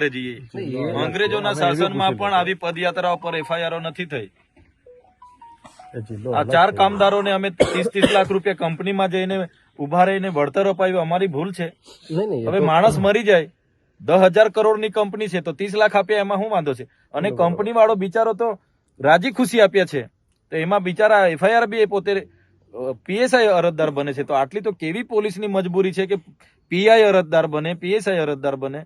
જઈએ અંગ્રેજોના શાસનમાં પણ આવી પદયાત્રાઓ પર એફઆઈઆરો નથી થઈ. આ ચાર કામદારોને અમે ત્રીસ ત્રીસ લાખ રૂપિયા કંપનીમાં જઈને ઊભા રહીને વળતર અપાયું અમારી ભૂલ છે. હવે માણસ મરી જાય. દસ હજાર કરોડની કંપની છે તો ત્રીસ લાખ આપ્યા એમાં શું વાંધો છે? અને કંપની વાળો બિચારો તો રાજી ખુશી આપ્યા છે. તો એમાં બિચારા એફઆઈઆર બી એ પોતે પીએસઆઈ અરજદાર બને છે. તો આટલી તો કેવી પોલીસની મજબૂરી છે કે પીઆઈ અરજદાર બને પીએસઆઈ અરજદાર બને?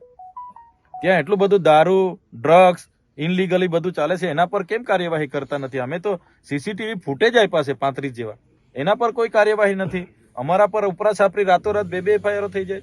ત્યાં એટલું બધું દારૂ ડ્રગ્સ ઇનલીગલી બધું ચાલે છે, એના પર કેમ કાર્યવાહી કરતા નથી? અમે તો સીસીટીવી ફૂટેજ આપ્યા છે, પાંત્રીસ જેવા. એના પર કોઈ કાર્યવાહી નથી. અમારા પર ઉપરા છાપરી રાતોરાત બે બે એફઆઈઆર થઈ જાય.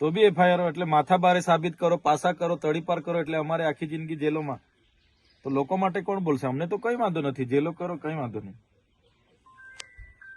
તો બી એફઆઈઆર એટલે માથા બારે સાબિત કરો, પાસા કરો તડીપાર કરો, એટલે અમારે આખી જિંદગી જેલોમાં. તો લોકો માટે કોણ બોલશે? અમને તો કઈ વાંધો નથી. જેલો કરો, કઈ વાંધો નહીં.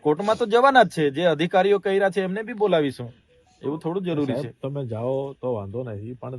કોર્ટમાં તો જવાના જ છે. જે અધિકારીઓ કર્યા છે એમને બી બોલાવીશું. એવું થોડું જરૂરી છે. તમે જાઓ તો વાંધો નથી પણ